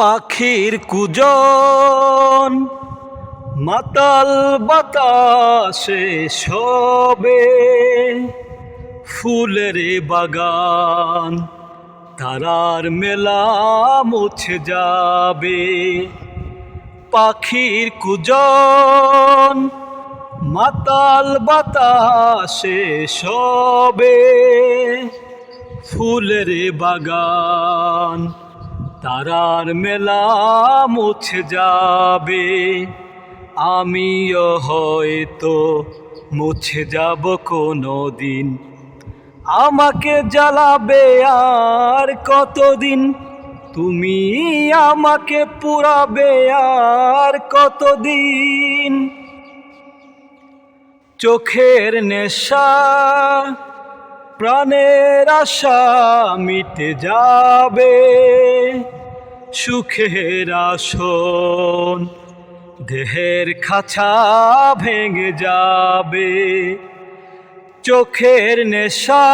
পাখির কুজন, মাতাল বাতাসে সবে ফুলের বাগান, তারার মেলা মুছে যাবে। পাখির কুজন, মাতাল বাতাসে সবে ফুলের বাগান তারার মেলা মুছে যাবে, আমিও হয়তো মুছে যাব কোনো দিন আমাকে জ্বালাবে আর কতদিন? তুমি আমাকে পুরাবে আর কতদিন? চোখের নেশা প্রাণের আশা মিটে যাবে, সুখের আসন দেহের খাঁচা ভেঙে যাবে। চোখের নেশা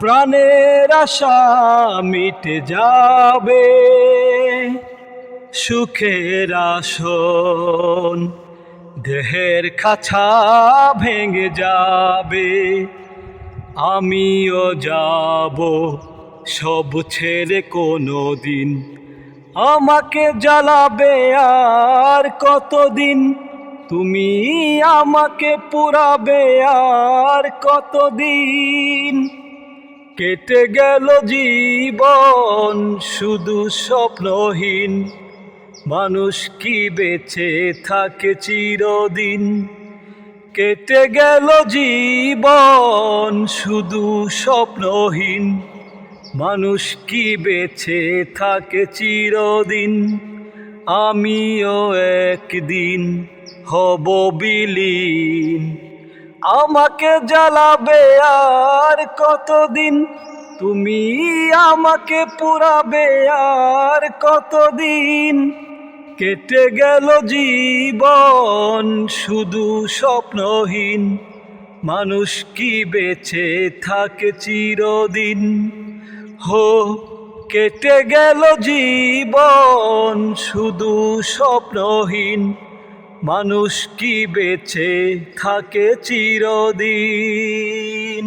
প্রাণের আশা মিটে যাবে, সুখের আসন দেহের খাঁচা ভেঙে যাবে। আমিও যাব সব ছেড়ে কোনো দিন। আমাকে জ্বালাবে আর কতদিন? তুমি আমাকে পুরাবে আর কতদিন? কেটে গেল জীবন শুধু স্বপ্নহীন। মানুষ কি বেঁচে থাকে চিরদিন? কেটে গেল জীবন, শুধু স্বপ্নহীন। মানুষ কি বেছে থাকে চিরদিন? আমিও একদিন হব বিলীন। আমাকে জ্বালাবে আর কতদিন? তুমি আমাকে পুরাবে আর কতদিন? কেটে গেল জীবন, শুধু স্বপ্নহীন। মানুষ কি বেঁচে থাকে চিরদিন? হো, কেটে গেল জীবন, শুধু স্বপ্নহীন। মানুষ কি বেঁচে থাকে চিরদিন?